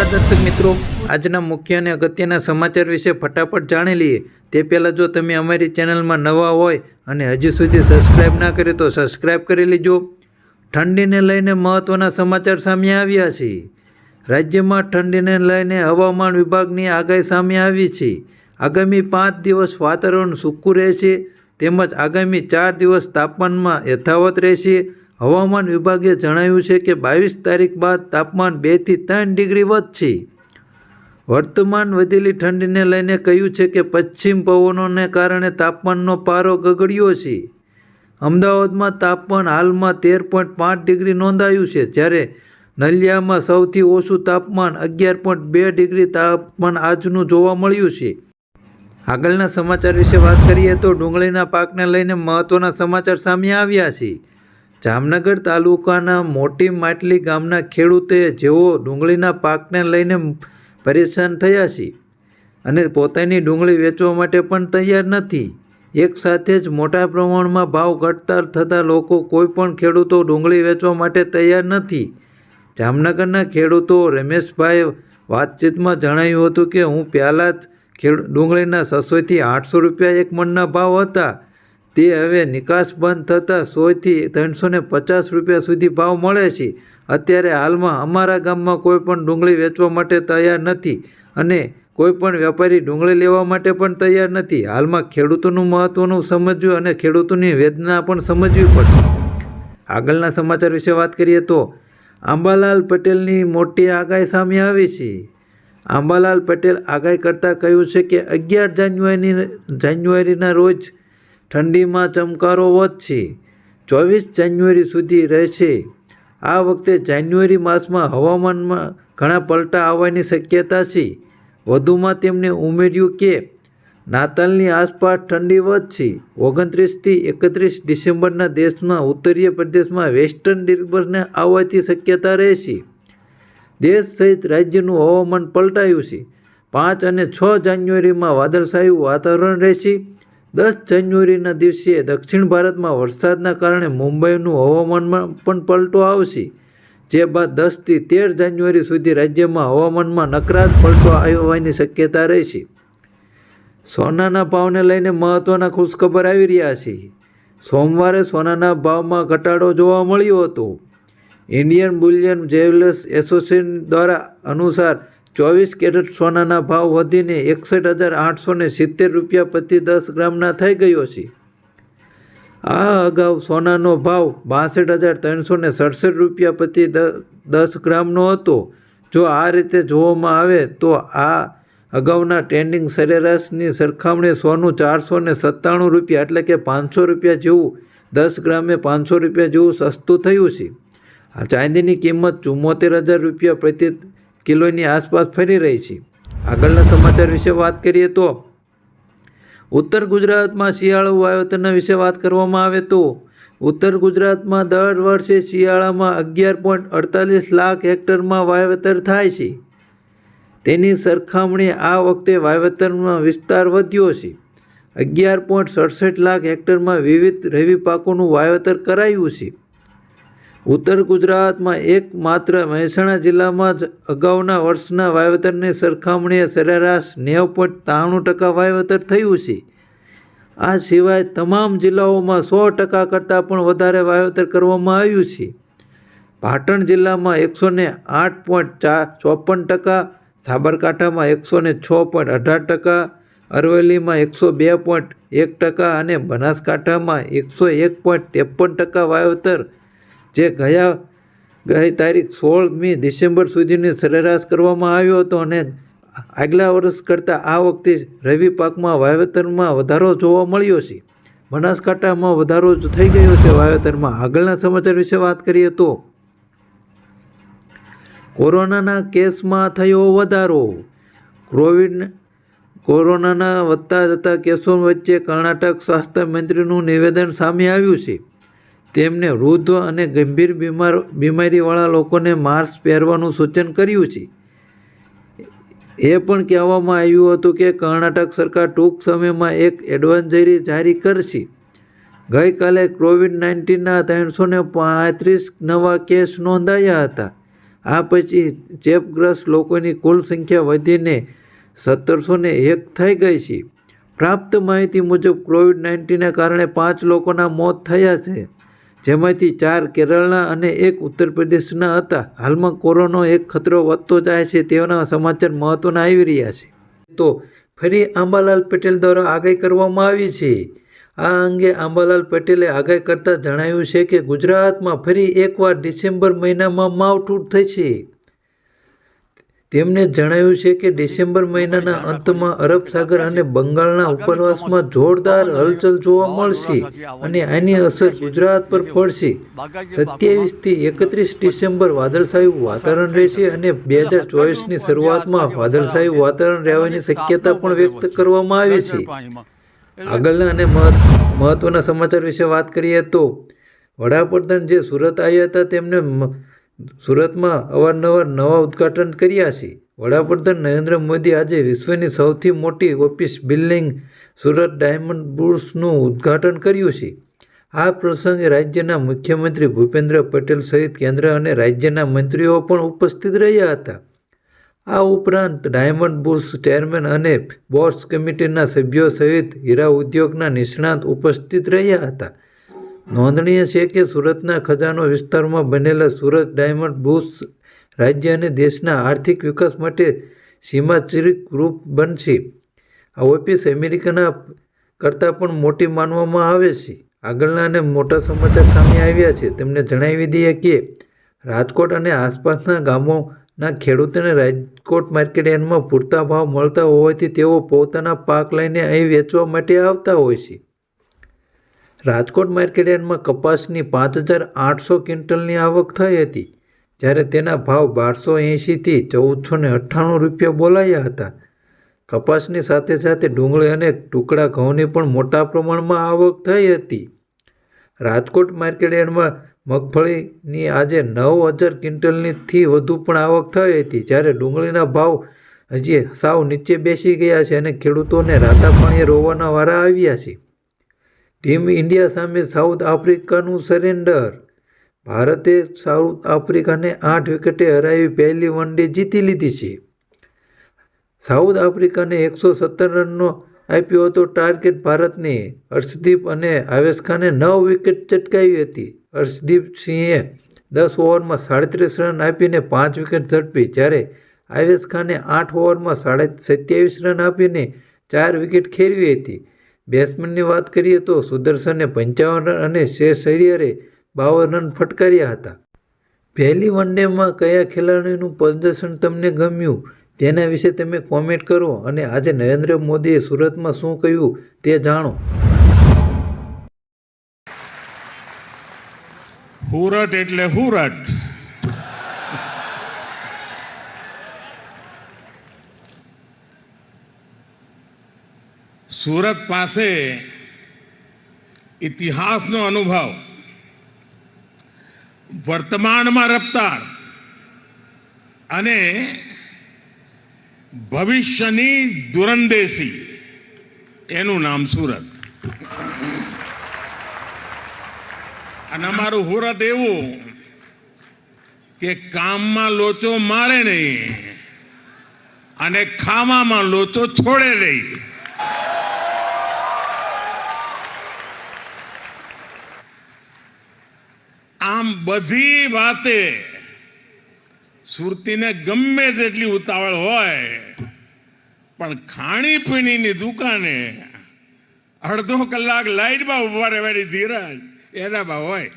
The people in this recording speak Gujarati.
નમસ્કાર દર્શક મિત્રો. આજના મુખ્ય અને અગત્યના સમાચાર વિશે ફટાફટ જાણી લઈએ. તે પહેલાં જો તમે અમારી ચેનલમાં નવા હોય અને હજુ સુધી સબસ્ક્રાઇબ ના કરે તો સબસ્ક્રાઇબ કરી લેજો. ઠંડીને લઈને મહત્ત્વના સમાચાર સામે આવ્યા છે. રાજ્યમાં ઠંડીને લઈને હવામાન વિભાગની આગાહી સામે આવી છે. આગામી પાંચ દિવસ વાતાવરણ સૂકું રહેશે, તેમજ આગામી ચાર દિવસ તાપમાનમાં યથાવત રહેશે. હવામાન વિભાગે જણાવ્યું છે કે બાવીસ તારીખ બાદ તાપમાન બેથી ત્રણ ડિગ્રી વધશે. વર્તમાન વધેલી ઠંડીને લઈને કહ્યું છે કે પશ્ચિમ પવનોને કારણે તાપમાનનો પારો ગગડ્યો છે. અમદાવાદમાં તાપમાન હાલમાં તેર પોઈન્ટ પાંચ ડિગ્રી નોંધાયું છે, જ્યારે નલિયામાં સૌથી ઓછું તાપમાન અગિયાર પોઈન્ટ બે ડિગ્રી તાપમાન આજનું જોવા મળ્યું છે. આગળના સમાચાર વિશે વાત કરીએ તો ડુંગળીના પાકને લઈને મહત્ત્વના સમાચાર સામે આવ્યા છે. જામનગર તાલુકાના મોટી માટલી ગામના ખેડૂતે જેઓ ડુંગળીના પાકને લઈને પરેશાન થયા છે અને પોતાની ડુંગળી વેચવા માટે પણ તૈયાર નથી, એક સાથે જ મોટા પ્રમાણમાં ભાવ ઘટતા થતાં લોકો કોઈ પણ ખેડૂતો ડુંગળી વેચવા માટે તૈયાર નથી. જામનગરના ખેડૂતો રમેશભાઈ વાતચીતમાં જણાવ્યું હતું કે, હું પહેલાં જ ખેડ, ડુંગળીના છસોથી આઠસો રૂપિયા એક મણના ભાવ હતા. તે હવે નિકાસ બંધ થતાં સોથી ત્રણસો ને પચાસ રૂપિયા સુધી ભાવ મળે છે. અત્યારે હાલમાં અમારા ગામમાં કોઈ પણ ડુંગળી વેચવા માટે તૈયાર નથી અને કોઈ પણ વેપારી ડુંગળી લેવા માટે પણ તૈયાર નથી. હાલમાં ખેડૂતોનું મહત્ત્વનું સમજવું અને ખેડૂતોની વેદના પણ સમજવી પડશે. આગળના સમાચાર વિશે વાત કરીએ તો આંબાલાલ પટેલની મોટી આગાહી સામે આવી છે. આંબાલાલ પટેલ આગાહી કરતાં કહ્યું છે કે અગિયાર જાન્યુઆરીની જાન્યુઆરીના રોજ ઠંડીમાં ચમકારો વધશે. ચોવીસ જાન્યુઆરી સુધી રહેશે. આ વખતે જાન્યુઆરી માસમાં હવામાનમાં ઘણા પલટા આવવાની શક્યતા છે. વધુમાં તેમણે ઉમેર્યું કે, નાતાલની આસપાસ ઠંડી વધશે. ઓગણત્રીસથી એકત્રીસ ડિસેમ્બરના દેશમાં, ઉત્તરીય પ્રદેશમાં વેસ્ટર્ન ડિસ્ટર્બન્સને આવવાથી શક્યતા રહેશે. દેશ સહિત રાજ્યનું હવામાન પલટાયું છે. પાંચ અને છ જાન્યુઆરીમાં વાદળછાયું વાતાવરણ રહેશે. દસ જાન્યુઆરીના દિવસે દક્ષિણ ભારતમાં વરસાદના કારણે મુંબઈનું હવામાનમાં પણ પલટો આવશે, જે બાદ દસથી તેર જાન્યુઆરી સુધી રાજ્યમાં હવામાનમાં નકરાત પલટો આવવાની શક્યતા રહેશે. સોનાના ભાવને લઈને મહત્ત્વના ખુશખબર આવી રહ્યા છે. સોમવારે સોનાના ભાવમાં ઘટાડો જોવા મળ્યો હતો. ઇન્ડિયન બુલિયન જ્વેલર્સ એસોસિએશન દ્વારા અનુસાર ચોવીસ કેરેટ સોનાના ભાવ વધીને એકસઠ હજાર આઠસોને સિત્તેર રૂપિયા પ્રતિ દસ ગ્રામના થઈ ગયો છે. આ અગાઉ સોનાનો ભાવ બાસઠ હજાર ત્રણસોને સડસઠ રૂપિયા પ્રતિ દસ ગ્રામનો હતો. જો આ રીતે જોવામાં આવે તો આ અગાઉના ટ્રેન્ડિંગ સરેરાશની સરખામણી સોનું ચારસો સત્તાણું રૂપિયા એટલે કે પાંચસો રૂપિયા જેવું, દસ ગ્રામે પાંચસો રૂપિયા જેવું સસ્તું થયું છે. આ ચાંદીની કિંમત ચુમ્મોતેર હજાર રૂપિયા પ્રતિ કિલોની આસપાસ ફરી રહી છે. આગળના સમાચાર વિશે વાત કરીએ તો, ઉત્તર ગુજરાતમાં શિયાળુ વાવેતરના વિશે વાત કરવામાં આવે તો, ઉત્તર ગુજરાતમાં દર વર્ષે શિયાળામાં અગિયાર પોઈન્ટ અડતાલીસ લાખ હેક્ટરમાં વાવેતર થાય છે. તેની સરખામણી આ વખતે વાવેતરનો વિસ્તાર વધ્યો છે. અગિયાર પોઈન્ટ સડસઠ લાખ હેક્ટરમાં વિવિધ રવિ પાકોનું વાવેતર કરાયું છે. ઉત્તર ગુજરાતમાં એક માત્ર મહેસાણા જિલ્લામાં જ અગાઉના વર્ષના વાવેતરની સરખામણીએ સરેરાશ નેવ પોઈન્ટ ત્રાણું ટકા વાવેતર થયું છે. આ સિવાય તમામ જિલ્લાઓમાં સો ટકા કરતાં પણ વધારે વાવેતર કરવામાં આવ્યું છે. પાટણ જિલ્લામાં એકસો ને આઠ પોઈન્ટ ચાર ચોપન ટકા, સાબરકાંઠામાં એકસો ને છ પોઈન્ટ અઢાર ટકા, અરવલ્લીમાં એકસો બે પોઈન્ટ એક ટકા અને બનાસકાંઠામાં એકસો એક પોઈન્ટ ત્રેપન ટકા વાવેતર જે ગયા ગઈ તારીખ સોળમી ડિસેમ્બર સુધીની સરેરાશ કરવામાં આવ્યો હતો અને આગલા વર્ષ કરતાં આ વખતે રવિ પાકમાં વાવેતરમાં વધારો જોવા મળ્યો છે. બનાસકાંઠામાં વધારો થઈ ગયો છે. વાવેતરમાં આગળના સમાચાર વિશે વાત કરીએ તો કોરોનાના કેસમાં થયો વધારો. કોવિડ કોરોનાના વધતા જતા કેસો વચ્ચે કર્ણાટક સ્વાસ્થ્ય મંત્રીનું નિવેદન સામે આવ્યું છે. તેમણે વૃદ્ધ અને ગંભીર બીમાર, બીમારીવાળા લોકોને માસ્ક પહેરવાનું સૂચન કર્યું છે. એ પણ કહેવામાં આવ્યું હતું કે કર્ણાટક સરકાર ટૂંક સમયમાં એક એડવાઇઝરી જારી કરશે. ગઈકાલે કોવિડ નાઇન્ટીનના ત્રણસો ને પાંત્રીસ નવા કેસ નોંધાયા હતા. આ પછી ચેપગ્રસ્ત લોકોની કુલ સંખ્યા વધીને સત્તરસો ને એક થઈ ગઈ છે. પ્રાપ્ત માહિતી મુજબ કોવિડ નાઇન્ટીનને કારણે પાંચ લોકોના મોત થયા છે. જેમાંથી ચાર કેરળના અને એક ઉત્તર પ્રદેશના હતા. હાલમાં કોરોનો એક ખતરો વધતો જાય છે તેવાના સમાચાર મહત્વના આવી રહ્યા છે. તો ફરી આંબાલાલ પટેલ દ્વારા આગાહી કરવામાં આવી છે. આ અંગે આંબાલાલ પટેલે આગાહી કરતાં જણાવ્યું છે કે ગુજરાતમાં ફરી એકવાર ડિસેમ્બર મહિનામાં માવઠું થશે તેમણે જણાવ્યું છે કે ડિસેમ્બર મહિનાના અંતમાં અરબ સાગર અને બંગાળના ઉપરવાસમાં જોરદાર હલચલ જોવા મળશે અને આની અસર ગુજરાત પર પડશે. સત્યાવીસથી એકત્રીસ ડિસેમ્બર વાદળછાયું વાતાવરણ રહેશે અને બે હજાર ચોવીસની શરૂઆતમાં વાદળછાયું વાતાવરણ રહેવાની શક્યતા પણ વ્યક્ત કરવામાં આવી છે. આગળના અને મહત્વના સમાચાર વિશે વાત કરીએ તો વડાપ્રધાન જે સુરત આવ્યા હતા, તેમને સુરતમાં અવારનવાર નવા ઉદ્ઘાટન કર્યા છે. વડાપ્રધાન નરેન્દ્ર મોદી આજે વિશ્વની સૌથી મોટી ઓફિસ બિલ્ડિંગ સુરત ડાયમંડ બુર્સનું ઉદ્ઘાટન કર્યું છે. આ પ્રસંગે રાજ્યના મુખ્યમંત્રી ભૂપેન્દ્ર પટેલ સહિત કેન્દ્ર અને રાજ્યના મંત્રીઓ પણ ઉપસ્થિત રહ્યા હતા. આ ઉપરાંત ડાયમંડ બુર્સ ચેરમેન અને બોર્સ કમિટીના સભ્યો સહિત હીરા ઉદ્યોગના નિષ્ણાત ઉપસ્થિત રહ્યા હતા. નોંધનીય છે કે સુરતના ખજાનો વિસ્તારમાં બનેલા સુરત ડાયમંડ બુસ રાજ્ય અને દેશના આર્થિક વિકાસ માટે સીમાચિરિક રૂપ બનશે. આ ઓફિસ અમેરિકાના કરતાં પણ મોટી માનવામાં આવે છે. આગળના અને મોટા સમાચાર સામે આવ્યા છે. તેમને જણાવી દઈએ કે રાજકોટ અને આસપાસના ગામોના ખેડૂતોને રાજકોટ માર્કેટ યાર્ડમાં પૂરતા ભાવ મળતા હોવાથી તેઓ પોતાના પાક લઈને અહીં વેચવા માટે આવતા હોય છે. રાજકોટ માર્કેટ યાર્ડમાં કપાસની પાંચ હજાર આઠસો ક્વિન્ટલની આવક થઈ હતી, જ્યારે તેના ભાવ બારસો એંશીથી ચૌદસો ને અઠ્ઠાણું રૂપિયા બોલાયા હતા. કપાસની સાથે સાથે ડુંગળી અને ટુકડા ઘઉંની પણ મોટા પ્રમાણમાં આવક થઈ હતી. રાજકોટ માર્કેટ યાર્ડમાં મગફળીની આજે નવ હજાર ક્વિન્ટલનીથી વધુ પણ આવક થઈ હતી, જ્યારે ડુંગળીના ભાવ હજી સાવ નીચે બેસી ગયા છે અને ખેડૂતોને રાતા પાણીએ રોવાના વારા આવ્યા છે. ટીમ ઇન્ડિયા સામે સાઉથ આફ્રિકાનું સરેન્ડર. ભારતે સાઉથ આફ્રિકાને આઠ વિકેટે હરાવી પહેલી વન ડે જીતી લીધી છે. સાઉથ આફ્રિકાને એકસો સત્તર રનનો આપ્યો હતો ટાર્ગેટ ભારતને. હર્ષદીપ અને આવેશ ખાને નવ વિકેટ ચટકાવી હતી. હર્ષદીપ સિંહે દસ ઓવરમાં સાડત્રીસ રન આપીને પાંચ વિકેટ ઝડપી. જ્યારે આવેશ ખાને આઠ ઓવરમાં સાડા સત્યાવીસ રન આપીને ચાર વિકેટ ખેરવી હતી. બેટ્સમેનની વાત કરીએ તો સુદર્શને પંચાવન રન અને શેષ અય્યરે બાવન રન ફટકાર્યા હતા. પહેલી વન ડેમાં કયા ખેલાડીનું પ્રદર્શન તમને ગમ્યું તેના વિશે તમે કોમેન્ટ કરો અને આજે નરેન્દ્ર મોદીએ સુરતમાં શું કહ્યું તે જાણો. હુરટ એટલે હુરટ સુરત પાસે ઇતિહાસનો અનુભવ, વર્તમાનમાં રફતાર અને ભવિષ્યની દુરંદેશી, એનું નામ સુરત. અને અમારું હુરત એવું કે કામમાં લોચો મારે નહીં અને ખાવામાં લોચો છોડે નહીં. આમ બધી વાતે સુરતીને ગમે તેટલી ઉતાવળ હોય, પણ ખાણીપીણીની દુકાને અડધો કલાક લાઈટમાં ઊભા રહેવાની ધીરજ એનામાં હોય.